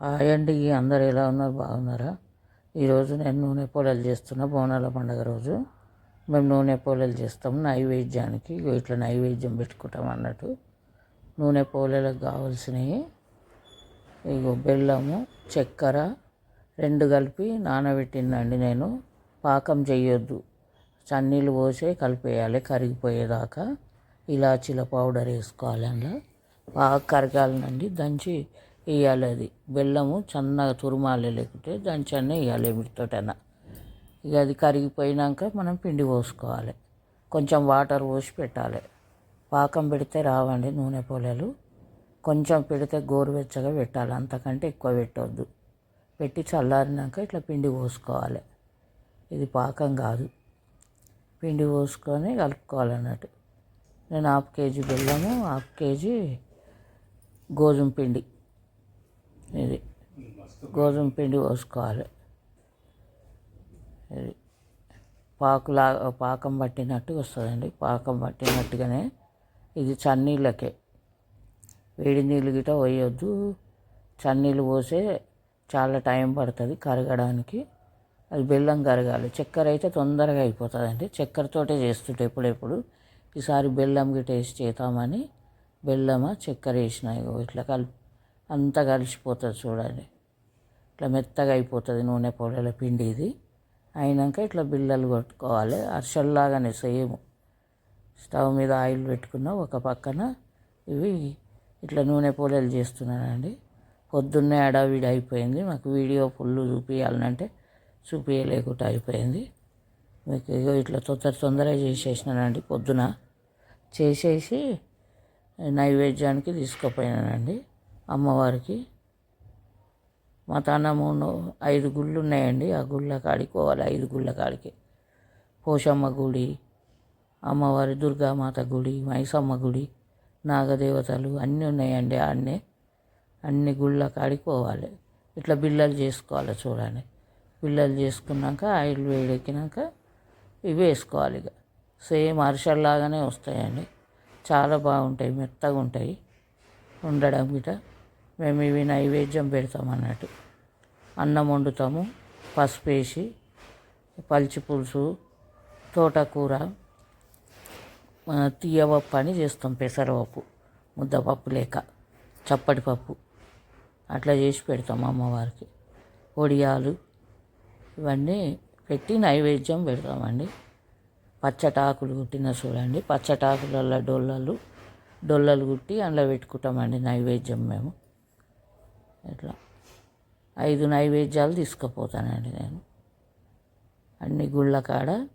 Hi అండి అందరు ఎలా ఉన్నారు? బాగున్నారా? ఈరోజు నేను నూనె పోలేలు చేస్తున్నా బోనాల పండగ రోజు. మేము నూనె పోలేలు చేస్తాం నైవేద్యానికి. ఇట్లా నైవేద్యం పెట్టుకుంటాం అన్నట్టు. నూనె పోలేలకు కావాల్సినవి ఇగో బెల్లము చక్కెర రెండు కలిపి నానబెట్టిందండి నేను. పాకం చేయొద్దు చన్నీళ్ళు పోసి కలిపేయాలి కరిగిపోయేదాకా. ఇలాచీల పౌడర్ వేసుకోవాలి అందులో. బాగా కరగాలనండి. దంచి వేయాలి అది. బెల్లము సన్నగా తురుమాలి లేకుంటే దాని దంచన్న వేయాలి వీటితోటైనా ఇక అది కరిగిపోయినాక మనం పిండి పోసుకోవాలి. కొంచెం వాటర్ పోసి పెట్టాలి. పాకం పెడితే రావండి నూనె పోలేలు. కొంచెం పెడితే గోరువెచ్చగా పెట్టాలి. అంతకంటే ఎక్కువ పెట్టవద్దు పెట్టి చల్లారినాక ఇట్లా పిండి పోసుకోవాలి. ఇది పాకం కాదు. పిండి పోసుకొని కలుపుకోవాలన్నట్టు నేను హాఫ్ కేజీ బెల్లము హాఫ్ కేజీ గోధుమ పిండి. ఇది గోధుమ పిండి పోసుకోవాలి. ఇది పాకులా పాకం పట్టినట్టు వస్తుందండి. పాకం పట్టినట్టుగానే ఇది చన్నీళ్ళకే. వేడి నీళ్ళు గిట పోయొద్దు. చన్నీళ్ళు పోసే చాలా టైం పడుతుంది కరగడానికి. అది బెల్లం కరగాలి. చక్కెర అయితే తొందరగా అయిపోతుందండి. చక్కెరతోటే చేస్తుంటే ఎప్పుడెప్పుడు. ఈసారి బెల్లం గిట వేసి చేద్దామని బెల్లమా చక్కెర వేసిన ఇగో ఇట్లా కలిపి అంతా కలిసిపోతుంది చూడండి. ఇట్లా మెత్తగా అయిపోతుంది నూనె పొడల పిండి ఇది. అయినాక ఇట్లా బిళ్ళలు కొట్టుకోవాలి. అరిసెల్లాగానే సేమ్. స్టవ్ మీద ఆయిల్ పెట్టుకున్న ఒక పక్కన ఇవి ఇట్లా నూనె పోలేలు చేస్తున్నానండి. పొద్దున్నే అడావిడి అయిపోయింది. మాకు వీడియో ఫుల్ చూపించాలంటే చూపించలేకుండా అయిపోయింది. మీకు ఇగో ఇట్లా తొందర తొందరగా చేసేసినానండి పొద్దున. చేసేసి నైవేద్యానికి తీసుకుపోయినానండి. అమ్మవారికి. మా తాన ఐదు గుళ్ళు ఉన్నాయండి ఆ గుళ్ళ కాడికి పోవాలి. ఐదు గుళ్ళ కాడికి. పోషమ్మ గుడి అమ్మవారి దుర్గామాత గుడి మైసమ్మ గుడి నాగదేవతలు అన్నీ ఉన్నాయండి అన్నీ అన్ని గుళ్ళ కాడికి పోవాలి. ఇట్లా బిళ్ళలు చేసుకోవాలి చూడండి. బిళ్ళలు చేసుకున్నాక ఆయిల్ వేడెక్కినాక ఇవి వేసుకోవాలి ఇక. సేమ్ అరిసెల్లాగానే వస్తాయండి. చాలా బాగుంటాయి. మెత్తగా ఉంటాయి ఉండడం గిట మేము ఇవి నైవేద్యం పెడతాం అన్నట్టు. అన్నం వండుతాము పసుపు వేసి పల్చి పులుసు తోటకూర తీయపప్పు అని చేస్తాం పెసరపప్పు ముద్దపప్పు లేక చప్పటి పప్పు. అట్లా చేసి పెడతాం అమ్మవారికి. వడియాలు ఇవన్నీ పెట్టి నైవేద్యం పెడతామండి. పచ్చటాకులు కుట్టిన చూడండి. పచ్చటాకులలో డొల్లలు డొల్లలు కుట్టి అందులో పెట్టుకుంటామండి నైవేద్యం మేము. ఇట్లా ఐదు నైవేద్యాలు తీసుకుపోతానండి నేను. అన్ని గుళ్ళ కాడ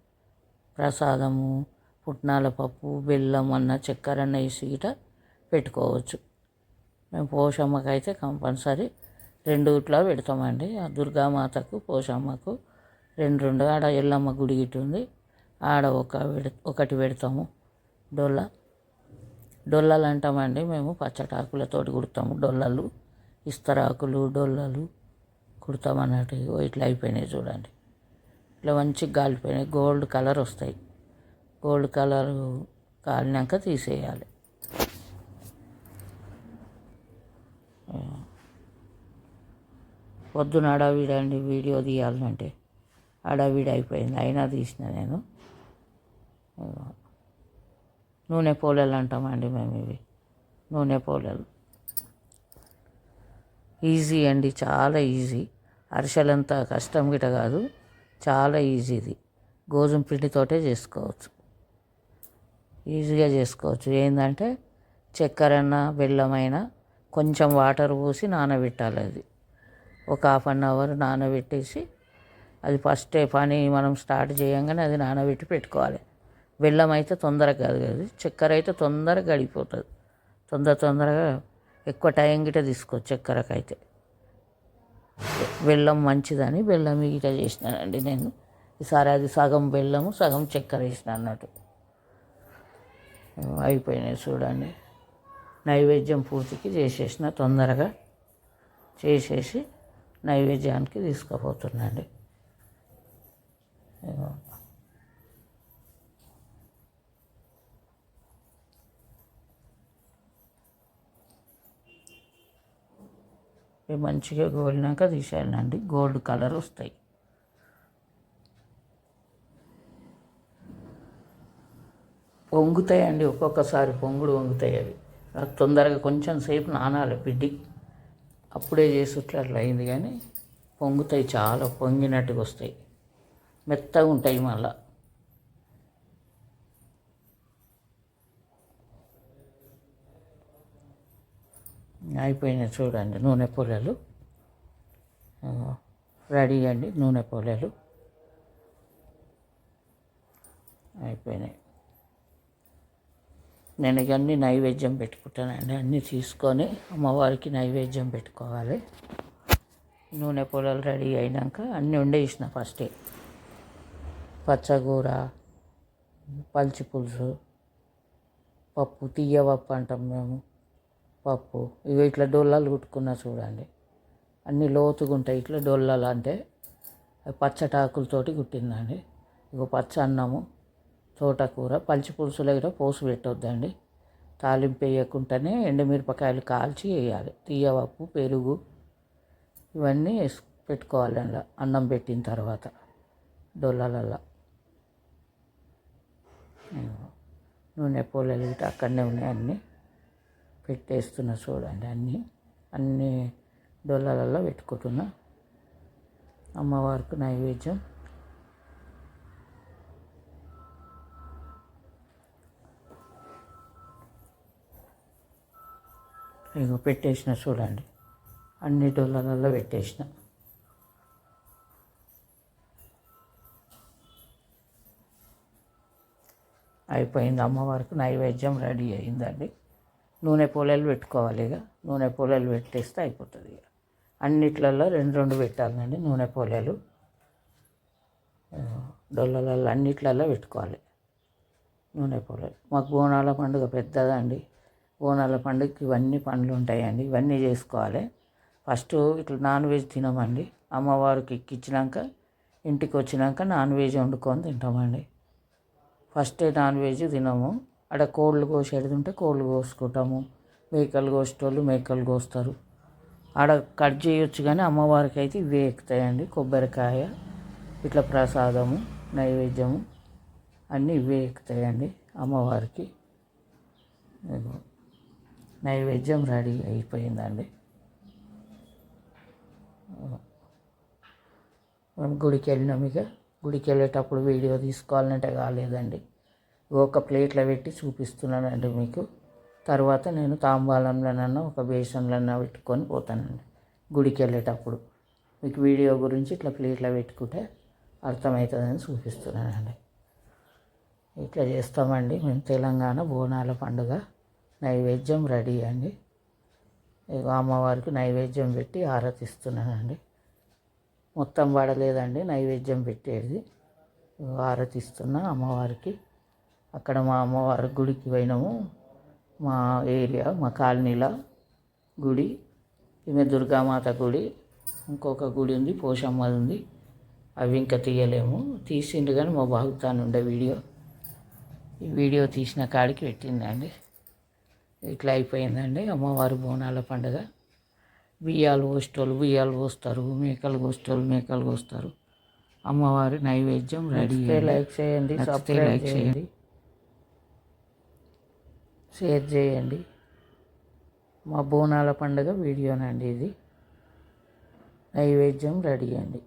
ప్రసాదము పుట్నాల పప్పు బెల్లం అన్న చక్కెర అన్న వేసి గిట పెట్టుకోవచ్చు. మేము పోషమ్మకైతే కంపల్సరీ రెండు ఇట్లా పెడతామండి. ఆ దుర్గామాతకు పోషమ్మకు రెండు రెండు. ఆడ ఎల్లమ్మ గుడి గిట్టు ఉంది. ఆడ ఒక ఒకటి పెడతాము. డొల్ల. డొల్లలు అంటామండి మేము పచ్చటాకులతోటి కుడతాము డొల్లలు. ఇస్తరాకులు డొల్లలు కుడతామన్నట్టు ఇట్లా అయిపోయినాయి చూడండి. ఇట్లా మంచిగా కాలిపోయినాయి గోల్డ్ కలర్ వస్తాయి. గోల్డ్ కలర్ కాలినాక తీసేయాలి. పొద్దున అడావిడండి వీడియో తీయాలంటే. అడవిడి అయిపోయింది. అయినా తీసిన నేను. నూనె పోలేలు అంటామండి మేము ఇవి. నూనె పోలేలు. ఈజీ అండి చాలా ఈజీ. అరిసెలంత కష్టం గిట కాదు చాలా ఈజీ ఇది గోధుమ పిండితోటే చేసుకోవచ్చు. ఈజీగా చేసుకోవచ్చు. ఏంటంటే చక్కెర బెల్లమైన కొంచెం వాటర్ పోసి నానబెట్టాలి అది. ఒక హాఫ్ అన్ అవర్ నానబెట్టేసి అది ఫస్ట్ పని మనం స్టార్ట్ చేయంగానే అది నానబెట్టి పెట్టుకోవాలి. బెల్లం అయితే తొందరగా కాదు కదా. చక్కెర అయితే తొందరగా గడిపోతుంది తొందర తొందరగా ఎక్కువ టైం గిట తీసుకో చక్కెరకైతే. బెల్లం మంచిదని బెల్లం గిట చేసినానండి నేను. ఈసారి అది సగం బెల్లము సగం చక్కెర వేసిన అన్నట్టు. అయిపోయినాయి చూడండి. నైవేద్యం పూర్తికి చేసేసిన తొందరగా చేసేసి నైవేద్యానికి తీసుకుపోతున్నాండి. ఇవి మంచిగా గోలినాక తీసేయాలండి గోల్డ్ కలర్ వస్తాయి. పొంగుతాయండి. ఒక్కొక్కసారి పొంగుడు వంగుతాయి అవి. తొందరగా కొంచెం సేపు నానాలి పిండి. అప్పుడే చేసేట్లు అట్లా అయింది కానీ పొంగుతాయి చాలా పొంగినట్టుగా వస్తాయి. మెత్తగా ఉంటాయి మళ్ళా. అయిపోయినాయి చూడండి నూనె పొలాలు. రెడీ అండి నూనె పొలాలు. అయిపోయినాయి. నేను ఇవన్నీ అన్ని నైవేద్యం పెట్టుకుంటానండి అన్నీ తీసుకొని అమ్మవారికి నైవేద్యం పెట్టుకోవాలి. నూనె పొలాలు రెడీ అయినాక అన్నీ వండేసిన ఫస్టే. పచ్చగూర పల్చి పులుసు పప్పు తీయవప్పు అంటాం మేము. పప్పు. ఇవి ఇట్లా డొల్లాలు కుట్టుకున్నా చూడండి. అన్ని లోతుగా ఉంటాయి. ఇట్లా డొల్లాలు అంటే పచ్చటాకులతోటి కుట్టిందండి. ఇగో పచ్చ అన్నము తోటకూర పల్చి పులుసు దగ్గర పోసి పెట్టొద్దండి. తాలింపు వేయకుండానే ఎండుమిరపకాయలు కాల్చి వేయాలి. తీయవప్పు పెరుగు ఇవన్నీ వేసి పెట్టుకోవాలి అన్నం పెట్టిన తర్వాత డొల్లలల్లా. నూనె పోలేలు అక్కడనే ఉన్నాయి అన్నీ. పెట్టేస్తున్నా చూడండి అన్నీ. అన్ని డొల్లలలో పెట్టుకుంటున్నా. అమ్మవారికి నైవేద్యం. ఇగో పెట్టేసిన చూడండి. అన్ని డొల్లలలో పెట్టేసిన. అయిపోయింది అమ్మవారికి నైవేద్యం రెడీ అయిందండి. నూనె పూలలు పెట్టుకోవాలి ఇక. నూనె పూలలు పెట్టేస్తే అయిపోతుంది ఇక. అన్నిట్లలో రెండు రెండు పెట్టాలండి నూనె పూలలు. డొల్లలలో అన్నిట్లలో పెట్టుకోవాలి నూనె పొలాలు. మాకు బోనాల పండుగ పెద్దదండి. బోనాల పండుగకి ఇవన్నీ పండ్లు ఉంటాయండి. ఇవన్నీ చేసుకోవాలి. ఫస్ట్ ఇట్లా నాన్ వెజ్ తినమండి. అమ్మవారికి ఎక్కించినాక ఇంటికి వచ్చినాక నాన్ వెజ్ వండుకొని తింటామండి. ఫస్ట్ నాన్ వెజ్ తినము. అక్కడ కోళ్ళు కోసేది ఉంటే కోళ్ళు కోసుకుంటాము. మేకలు కోసేటోళ్ళు మేకలు కోస్తారు. ఆడ కట్ చేయొచ్చు కానీ అమ్మవారికి అయితే ఇవే ఎక్కుతాయండి. కొబ్బరికాయ ఇట్లా ప్రసాదము నైవేద్యము అన్నీ ఇవే ఎక్కుతాయండి అమ్మవారికి. నైవేద్యం రెడీ అయిపోయిందండి. మనం గుడికి వెళ్ళినాం ఇక. గుడికి వెళ్ళేటప్పుడు వీడియో తీసుకోవాలంటే కాలేదండి. ఒక ప్లేట్లో పెట్టి చూపిస్తున్నానండి మీకు. తర్వాత నేను తాంబాలంలోనన్నా ఒక బేసన్లన్నా పెట్టుకొని పోతానండి గుడికి వెళ్ళేటప్పుడు. మీకు వీడియో గురించి ఇట్లా ప్లేట్లో పెట్టుకుంటే అర్థమవుతుందని చూపిస్తున్నానండి. ఇట్లా చేస్తామండి మేము తెలంగాణ బోనాల పండుగ. నైవేద్యం రెడీ అండి. అమ్మవారికి నైవేద్యం పెట్టి ఆరతిస్తున్నానండి మొత్తం పడలేదండి నైవేద్యం పెట్టేది. ఆరతిస్తున్నా అమ్మవారికి అక్కడ మా అమ్మవారి గుడికి పోయినాము. మా ఏరియా మా కాలనీలో గుడి ఈమె దుర్గామాత గుడి ఇంకొక గుడి ఉంది పోషమ్మది ఉంది. అవి ఇంకా తీయలేము. తీసిండు కానీ మా బాగుతాను ఉండే వీడియో. ఈ వీడియో తీసిన కాడికి పెట్టిందండి. ఇట్లా అయిపోయిందండి అమ్మవారి బోనాల పండుగ. బియ్యాలు పోసేటోళ్ళు బియ్యాలు పోస్తారు మేకలు కోసేటోళ్ళు మేకలు కోస్తారు అమ్మవారి నైవేద్యం రెడీ లైక్ చేయండి సబ్స్క్రైబ్ చేయండి. షేర్ చేయండి. మా బోనాల పండుగ వీడియోనండి ఇది. నైవేద్యం రెడీ అండి